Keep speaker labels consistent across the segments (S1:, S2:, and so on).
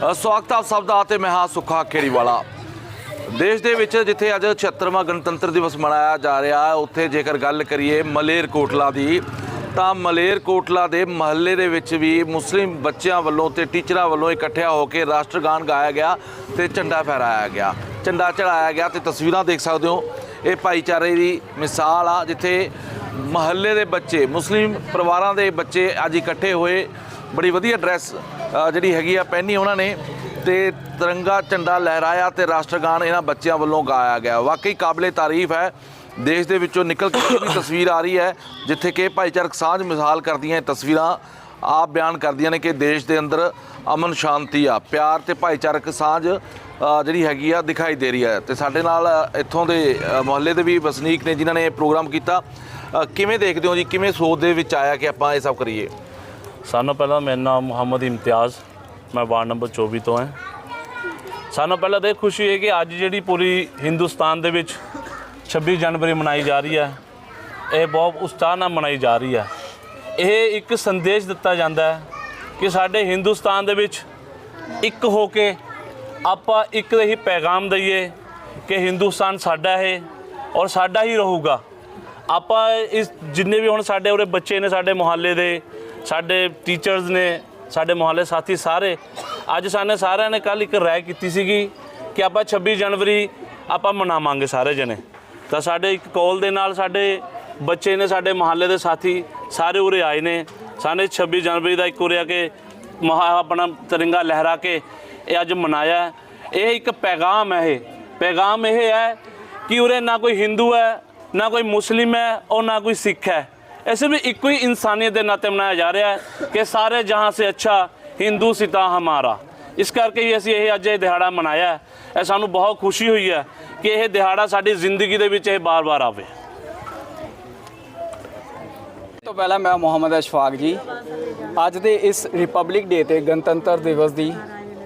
S1: ਸਵਾਗਤ ਆਪ ਸਭ ਦਾ ਤੇ ਮੈਂ ਹਾਂ ਸੁੱਖਾ ਖੇੜੀਵਾਲਾ ਦੇਸ਼ ਦੇ ਵਿੱਚ ਜਿੱਥੇ ਅੱਜ 76ਵਾਂ ਗਣਤੰਤਰ ਦਿਵਸ ਮਨਾਇਆ ਜਾ ਰਿਹਾ ਹੈ ਉੱਥੇ ਜੇਕਰ ਗੱਲ ਕਰੀਏ ਮਲੇਰ ਕੋਟਲਾ ਦੀ, ਤਾਂ ਮਲੇਰ ਕੋਟਲਾ ਦੇ ਮਹੱਲੇ ਦੇ ਵਿੱਚ ਵੀ ਮੁਸਲਿਮ ਬੱਚਿਆਂ ਵੱਲੋਂ ਤੇ ਟੀਚਰਾਂ ਵੱਲੋਂ ਇਕੱਠਿਆਂ ਹੋ ਕੇ ਰਾਸ਼ਟਰਗਾਨ ਗਾਇਆ ਗਿਆ ਤੇ ਝੰਡਾ ਫਹਿਰਾਇਆ ਗਿਆ। ਝੰਡਾ ਚੜਾਇਆ ਗਿਆ ਤੇ ਤਸਵੀਰਾਂ ਦੇਖ ਸਕਦੇ ਹੋ। ਇਹ ਭਾਈਚਾਰੇ ਦੀ ਮਿਸਾਲ ਆ, ਜਿੱਥੇ ਮਹੱਲੇ ਦੇ ਬੱਚੇ, ਮੁਸਲਿਮ ਪਰਿਵਾਰਾਂ ਦੇ ਬੱਚੇ ਅੱਜ ਇਕੱਠੇ ਹੋਏ। ਬੜੀ ਵਧੀਆ ਡਰੈਸ ਜਿਹੜੀ ਹੈਗੀ ਆ ਪਹਿਨੀ ਉਹਨਾਂ ਨੇ ਤੇ ਤਿਰੰਗਾ ਝੰਡਾ ਲਹਿਰਾਇਆ ਤੇ ਰਾਸ਼ਟਰਗਾਨ ਇਹਨਾਂ ਬੱਚਿਆਂ ਵੱਲੋਂ ਗਾਇਆ ਗਿਆ। ਵਾਕਈ ਕਾਬਲੇ ਤਾਰੀਫ ਹੈ। ਦੇਸ਼ ਦੇ ਵਿੱਚੋਂ ਨਿਕਲ ਕੇ ਵੀ ਤਸਵੀਰ ਆ ਰਹੀ ਹੈ, ਜਿੱਥੇ ਕਿ ਭਾਈਚਾਰਕ ਸਾਂਝ ਮਿਸਾਲ ਕਰਦੀਆਂ ਇਹ ਤਸਵੀਰਾਂ ਆਪ ਬਿਆਨ ਕਰਦੀਆਂ ਨੇ ਕਿ ਦੇਸ਼ ਦੇ ਅੰਦਰ ਅਮਨ ਸ਼ਾਂਤੀ ਆ, ਪਿਆਰ ਤੇ ਭਾਈਚਾਰਕ ਸਾਂਝ ਜਿਹੜੀ ਹੈਗੀ ਆ ਦਿਖਾਈ ਦੇ ਰਹੀ ਹੈ। ਤੇ ਸਾਡੇ ਨਾਲ ਇੱਥੋਂ ਦੇ ਮੁਹੱਲੇ ਦੇ ਵੀ ਵਸਨੀਕ ਨੇ ਜਿਨ੍ਹਾਂ ਨੇ ਇਹ ਪ੍ਰੋਗਰਾਮ ਕੀਤਾ। ਕਿਵੇਂ ਦੇਖਦੇ ਹੋ ਜੀ? ਕਿਵੇਂ ਸੋਚ ਦੇ ਵਿੱਚ ਆਇਆ ਕਿ ਆਪਾਂ ਇਹ ਸਭ ਕਰੀਏ?
S2: ਸਾਨੂੰ ਪਹਿਲਾਂ ਮੇਰਾ ਨਾਮ ਮੁਹੰਮਦ ਇਮਤਿਆਜ਼, ਮੈਂ ਵਾਰਡ ਨੰਬਰ 24 ਤੋਂ ਹਾਂ। ਸਾਨੂੰ ਪਹਿਲਾਂ ਤਾਂ ਇਹ ਖੁਸ਼ੀ ਹੈ ਕਿ ਅੱਜ ਜਿਹੜੀ ਪੂਰੀ ਹਿੰਦੁਸਤਾਨ ਦੇ ਵਿੱਚ 26 ਜਨਵਰੀ ਮਨਾਈ ਜਾ ਰਹੀ ਹੈ, ਇਹ ਬਹੁਤ ਉਤਸ਼ਾਹ ਨਾਲ ਮਨਾਈ ਜਾ ਰਹੀ ਹੈ। ਇਹ ਇੱਕ ਸੰਦੇਸ਼ ਦਿੱਤਾ ਜਾਂਦਾ ਹੈ ਕਿ ਸਾਡੇ ਹਿੰਦੁਸਤਾਨ ਦੇ ਵਿੱਚ ਇੱਕ ਹੋ ਕੇ ਆਪਾਂ ਇੱਕ ਹੀ ਪੈਗਾਮ ਦਈਏ ਕਿ ਹਿੰਦੁਸਤਾਨ ਸਾਡਾ ਹੈ ਔਰ ਸਾਡਾ ਹੀ ਰਹੂਗਾ। ਆਪਾਂ ਇਸ ਜਿੰਨੇ ਵੀ ਹੁਣ ਸਾਡੇ ਉਰੇ ਬੱਚੇ ਨੇ ਸਾਡੇ ਮੁਹੱਲੇ ਦੇ ਸਾਡੇ ਟੀਚਰਸ ਨੇ, ਸਾਡੇ ਮੁਹੱਲੇ ਸਾਥੀ ਸਾਰੇ, ਅੱਜ ਸਾਨੇ ਸਾਰਿਆਂ ਨੇ ਕੱਲ ਇੱਕ ਰਾਏ ਕੀਤੀ ਸੀਗੀ ਕਿ ਆਪਾਂ 26 ਜਨਵਰੀ ਆਪਾਂ ਮਨਾਵਾਂਗੇ ਸਾਰੇ ਜਣੇ। ਤਾਂ ਸਾਡੇ ਇੱਕ ਕਾਲ ਦੇ ਨਾਲ ਸਾਡੇ ਬੱਚੇ ਨੇ, ਸਾਡੇ ਮੁਹੱਲੇ ਦੇ ਸਾਥੀ ਸਾਰੇ ਉਰੇ ਆਏ ਨੇ। ਸਾਨੇ 26 ਜਨਵਰੀ ਦਾ ਇੱਕ ਉਰੇ ਆ ਕੇ ਮਹਾ ਆਪਣਾ ਤਿਰੰਗਾ ਲਹਿਰਾ ਕੇ ਇਹ ਅੱਜ ਮਨਾਇਆ ਇਹ ਇੱਕ ਪੈਗਾਮ ਹੈ ਇਹ। ਪੈਗਾਮ ਇਹ ਹੈ ਕਿ ਉਰੇ ਨਾ ਕੋਈ ਹਿੰਦੂ ਹੈ, ਨਾ ਕੋਈ ਮੁਸਲਿਮ ਹੈ ਔਰ ਨਾ ਕੋਈ ਸਿੱਖ ਹੈ। ਇਹ ਸਿਰਫ ਇੱਕੋ ਹੀ ਇਨਸਾਨੀਅਤ ਦੇ ਨਾਤੇ ਮਨਾਇਆ ਜਾ ਰਿਹਾ ਹੈ ਕਿ ਸਾਰੇ ਜਹਾਂ ਸੇ ਅੱਛਾ ਹਿੰਦੂ ਸਿਤਾ ਹਮਾਰਾ। ਇਸ ਕਰਕੇ ਹੀ ਅਸੀਂ ਇਹ ਅੱਜ ਇਹ ਦਿਹਾੜਾ ਮਨਾਇਆ ਇਹ ਸਾਨੂੰ ਬਹੁਤ ਖੁਸ਼ੀ ਹੋਈ ਹੈ ਕਿ ਇਹ ਦਿਹਾੜਾ ਸਾਡੀ ਜ਼ਿੰਦਗੀ ਦੇ ਵਿੱਚ ਇਹ ਬਾਰ-ਬਾਰ ਆਵੇ।
S3: ਤੋਂ ਪਹਿਲਾਂ ਮੈਂ ਮੁਹੰਮਦ ਅਸ਼ਫਾਕ ਜੀ, ਅੱਜ ਦੇ ਇਸ ਰਿਪਬਲਿਕ ਡੇ ਤੇ ਗਣਤੰਤਰ ਦਿਵਸ ਦੀ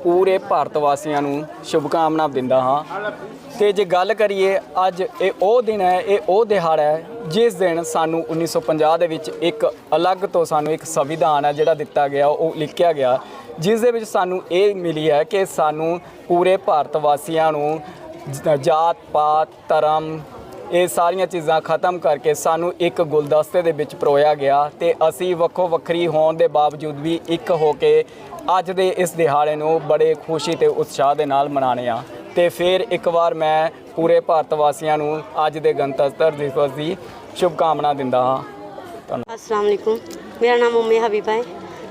S3: ਪੂਰੇ ਭਾਰਤ ਵਾਸੀਆਂ ਨੂੰ ਸ਼ੁਭਕਾਮਨਾ ਦਿੰਦਾ ਹਾਂ। ਤੇ ਜੇ ਗੱਲ ਕਰੀਏ ਅੱਜ ਇਹ ਉਹ ਦਿਨ ਹੈ, ਇਹ ਉਹ ਦਿਹਾੜਾ ਹੈ, ਜਿਸ ਦਿਨ ਸਾਨੂੰ 1950 ਦੇ ਵਿੱਚ ਇੱਕ ਅਲੱਗ ਤੋਂ ਸਾਨੂੰ ਇੱਕ ਸੰਵਿਧਾਨ ਹੈ ਜਿਹੜਾ ਦਿੱਤਾ ਗਿਆ, ਉਹ ਲਿਖਿਆ ਗਿਆ, ਜਿਸ ਦੇ ਵਿੱਚ ਸਾਨੂੰ ਇਹ ਮਿਲੀ ਹੈ ਕਿ ਸਾਨੂੰ ਪੂਰੇ ਭਾਰਤ ਵਾਸੀਆਂ ਨੂੰ ਜਾਤ ਪਾਤ ਧਰਮ ਇਹ ਸਾਰੀਆਂ ਚੀਜ਼ਾਂ ਖਤਮ ਕਰਕੇ ਸਾਨੂੰ ਇੱਕ ਗੁਲਦਸਤੇ ਦੇ ਵਿੱਚ ਪਰੋਇਆ ਗਿਆ ਤੇ ਅਸੀਂ ਵੱਖੋ ਵੱਖਰੀ ਹੋਣ ਦੇ ਬਾਵਜੂਦ ਵੀ ਇੱਕ ਹੋ ਕੇ ਅੱਜ ਦੇ ਇਸ ਦਿਹਾੜੇ ਨੂੰ ਬੜੇ ਖੁਸ਼ੀ ਤੇ ਉਤਸ਼ਾਹ ਦੇ ਨਾਲ ਮਨਾਉਂਦੇ ਆ ਤੇ ਫਿਰ ਇੱਕ ਵਾਰ ਮੈਂ ਪੂਰੇ ਭਾਰਤ ਵਾਸੀਆਂ ਨੂੰ ਅੱਜ ਦੇ ਗਣਤੰਤਰ ਦਿਵਸ ਦੀ ਸ਼ੁਭਕਾਮਨਾ ਦਿੰਦਾ ਹਾਂ। ਧੰਨਵਾਦ।
S4: ਅਸਲਾਮ ਅਲੈਕੁਮ। ਮੇਰਾ ਨਾਮ ਉਮੇ ਹਬੀਬਾ ਹੈ।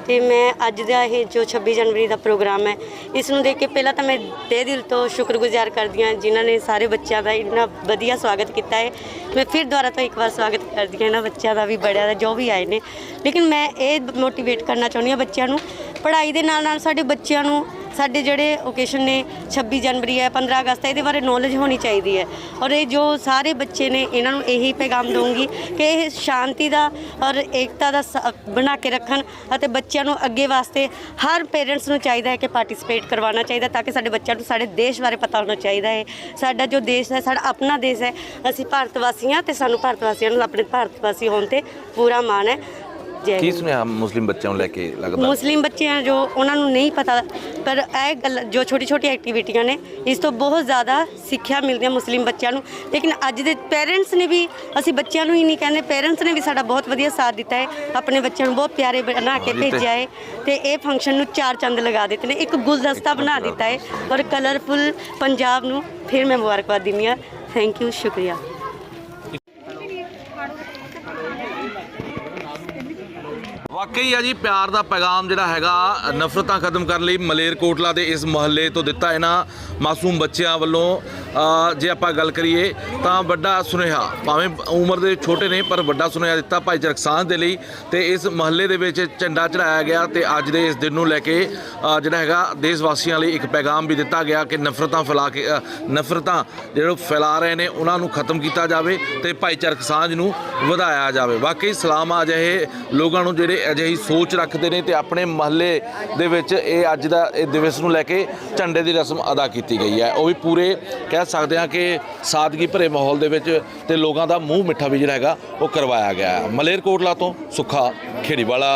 S4: ਤੇ ਮੈਂ ਅੱਜ ਦਾ ਇਹ ਜੋ 26 ਜਨਵਰੀ ਦਾ ਪ੍ਰੋਗਰਾਮ ਹੈ, ਇਸ ਨੂੰ ਦੇਖ ਕੇ ਪਹਿਲਾਂ ਤਾਂ ਮੈਂ ਤਹਿ ਦਿਲ ਤੋਂ ਸ਼ੁਕਰਗੁਜ਼ਾਰ ਕਰਦੀ ਹਾਂ ਜਿਨ੍ਹਾਂ ਨੇ ਸਾਰੇ ਬੱਚਿਆਂ ਦਾ ਇੰਨਾ ਵਧੀਆ ਸਵਾਗਤ ਕੀਤਾ ਹੈ। ਮੈਂ ਫਿਰ ਦੁਬਾਰਾ ਤੋਂ ਇੱਕ ਵਾਰ ਸਵਾਗਤ ਕਰਦੀ ਹਾਂ ਇਹਨਾਂ ਬੱਚਿਆਂ ਦਾ ਵੀ, ਬੜਿਆਂ ਦਾ, ਜੋ ਵੀ ਆਏ ਨੇ। ਲੇਕਿਨ ਮੈਂ ਇਹ ਮੋਟੀਵੇਟ ਕਰਨਾ ਚਾਹੁੰਦੀ ਹਾਂ ਬੱਚਿਆਂ ਨੂੰ, ਪੜ੍ਹਾਈ ਦੇ ਨਾਲ ਨਾਲ ਸਾਡੇ ਬੱਚਿਆਂ ਨੂੰ ਸਾਡੇ ਜਿਹੜੇ ਓਕੇਸ਼ਨ ਨੇ 26 ਜਨਵਰੀ ਹੈ 15 ਅਗਸਤ ਹੈ, ਇਹਦੇ ਬਾਰੇ ਨੌਲੇਜ ਹੋਣੀ ਚਾਹੀਦੀ ਹੈ। ਔਰ ਇਹ ਜੋ ਸਾਰੇ ਬੱਚੇ ਨੇ, ਇਹਨਾਂ ਨੂੰ ਇਹੀ ਪੈਗਾਮ ਦਊਂਗੀ ਕਿ ਇਹ ਸ਼ਾਂਤੀ ਦਾ ਔਰ ਏਕਤਾ ਦਾ ਸ- ਬਣਾ ਕੇ ਰੱਖਣ ਅਤੇ ਬੱਚਿਆਂ ਨੂੰ ਅੱਗੇ ਵਾਸਤੇ ਹਰ ਪੇਰੈਂਟਸ ਨੂੰ ਚਾਹੀਦਾ ਹੈ ਕਿ ਪਾਰਟਿਸਿਪੇਟ ਕਰਵਾਉਣਾ ਚਾਹੀਦਾ ਤਾਂ ਕਿ ਸਾਡੇ ਬੱਚਿਆਂ ਨੂੰ ਸਾਡੇ ਦੇਸ਼ ਬਾਰੇ ਪਤਾ ਹੋਣਾ ਚਾਹੀਦਾ ਹੈ। ਸਾਡਾ ਜੋ ਦੇਸ਼ ਹੈ, ਸਾਡਾ ਆਪਣਾ ਦੇਸ਼ ਹੈ, ਅਸੀਂ ਭਾਰਤ ਵਾਸੀ ਹਾਂ ਤੇ ਸਾਨੂੰ ਭਾਰਤ ਵਾਸੀਆਂ ਨੂੰ ਆਪਣੇ ਭਾਰਤ ਵਾਸੀ ਹੋਣ ਤੇ ਪੂਰਾ ਮਾਣ ਹੈ। ਜੈ
S1: ਕੀ
S4: ਹਿੰਦ।
S1: ਸੁਨੇਹਾ ਮੁਸਲਿਮ ਬੱਚਿਆਂ ਨੂੰ ਲੈ ਕੇ ਲੱਗਦਾ?
S4: ਮੁਸਲਿਮ ਬੱਚੇ ਆ ਜੋ ਉਹਨਾਂ ਨੂੰ ਨਹੀਂ ਪਤਾ ਪਰ ਇਹ ਗੱਲ ਜੋ ਛੋਟੀ ਛੋਟੀ ਐਕਟੀਵਿਟੀਆਂ ਨੇ ਇਸ ਤੋਂ ਬਹੁਤ ਜ਼ਿਆਦਾ ਸਿੱਖਿਆ ਮਿਲਦੀ ਹੈ ਮੁਸਲਿਮ ਬੱਚਿਆਂ ਨੂੰ। ਲੇਕਿਨ ਅੱਜ ਦੇ ਪੇਰੈਂਟਸ ਨੇ ਵੀ ਅਸੀਂ ਬੱਚਿਆਂ ਨੂੰ ਹੀ ਨਹੀਂ ਕਹਿੰਦੇ ਪੇਰੈਂਟਸ ਨੇ ਵੀ ਸਾਡਾ ਬਹੁਤ ਵਧੀਆ ਸਾਥ ਦਿੱਤਾ ਹੈ ਆਪਣੇ ਬੱਚਿਆਂ ਨੂੰ ਬਹੁਤ ਪਿਆਰੇ ਬਣਾ ਕੇ ਭੇਜਿਆ ਹੈ। ਤੇ ਇਹ ਫੰਕਸ਼ਨ ਨੂੰ ਚਾਰ ਚੰਦ ਲਗਾ ਦਿੱਤੇ ਨੇ ਇੱਕ ਗੁਲਦਸਤਾ ਬਣਾ ਦਿੱਤਾ ਹੈ ਔਰ ਕਲਰਫੁਲ ਪੰਜਾਬ ਨੂੰ ਫਿਰ ਮੈਂ ਮੁਬਾਰਕਬਾਦ ਦਿੰਦੀ ਹਾਂ। ਥੈਂਕ ਯੂ ਸ਼ੁਕਰੀਆ।
S1: ਵਾਕਈ ਆ ਜੀ, ਪਿਆਰ ਦਾ ਪੈਗਾਮ ਜਿਹੜਾ ਹੈਗਾ, ਨਫ਼ਰਤਾਂ ਖਤਮ ਕਰਨ ਲਈ ਮਲੇਰਕੋਟਲਾ ਦੇ ਇਸ ਮਹੱਲੇ ਤੋਂ ਦਿੱਤਾ ਇਹਨਾਂ ਮਾਸੂਮ ਬੱਚਿਆਂ ਵੱਲੋਂ ਜੇ ਆਪਾਂ ਗੱਲ ਕਰੀਏ ਤਾਂ ਵੱਡਾ ਸੁਨੇਹਾ, ਭਾਵੇਂ ਉਮਰ ਦੇ ਛੋਟੇ ਨੇ, ਪਰ ਵੱਡਾ ਸੁਨੇਹਾ ਦਿੱਤਾ ਭਾਈਚਾਰਕ ਸਾਂਝ ਦੇ ਲਈ ਤੇ ਇਸ ਮਹੱਲੇ ਦੇ ਵਿੱਚ ਝੰਡਾ ਚੜਾਇਆ ਗਿਆ ਤੇ ਅੱਜ ਦੇ ਇਸ ਦਿਨ ਨੂੰ ਲੈ ਕੇ ਜਿਹੜਾ ਹੈਗਾ ਦੇਸ਼ ਵਾਸੀਆਂ ਲਈ ਇੱਕ ਪੈਗਾਮ ਵੀ ਦਿੱਤਾ ਗਿਆ ਕਿ ਨਫ਼ਰਤਾਂ ਫੈਲਾ ਕੇ ਨਫ਼ਰਤਾਂ ਜਿਹੜੇ ਫੈਲਾ ਰਹੇ ਨੇ, ਉਹਨਾਂ ਨੂੰ ਖਤਮ ਕੀਤਾ ਜਾਵੇ ਤੇ ਭਾਈਚਾਰਕ ਸਾਂਝ ਨੂੰ ਵਧਾਇਆ ਜਾਵੇ। ਵਾਕਈ ਸਲਾਮ ਆ ਅਜਿਹੇ ਲੋਕਾਂ ਨੂੰ ਜਿਹੜੇ ਅਜਿਹੀ ਸੋਚ ਰੱਖਦੇ ਨੇ ਤੇ ਆਪਣੇ ਮਹੱਲੇ ਦੇ ਵਿੱਚ ਇਹ ਅੱਜ ਦਾ, ਇਹ ਦਿਵਸ ਨੂੰ ਲੈ ਕੇ ਝੰਡੇ ਦੀ ਰਸਮ ਅਦਾ ਕੀਤੀ ਗਈ ਹੈ। ਉਹ ਵੀ ਪੂਰੇ, ਕਹਿ ਕਹਿ ਸਕਦੇ ਹਾਂ ਕਿ ਸਾਦਗੀ ਭਰੇ ਮਾਹੌਲ ਦੇ ਵਿੱਚ ਤੇ ਲੋਕਾਂ ਦਾ ਮੂੰਹ ਮਿੱਠਾ ਵੀ ਜਿਹੜਾ ਹੈਗਾ ਉਹ ਕਰਵਾਇਆ ਗਿਆ ਹੈ। ਮਲੇਰਕੋਟਲਾ ਤੋਂ ਸੁੱਖਾ ਖੇੜੀਵਾਲਾ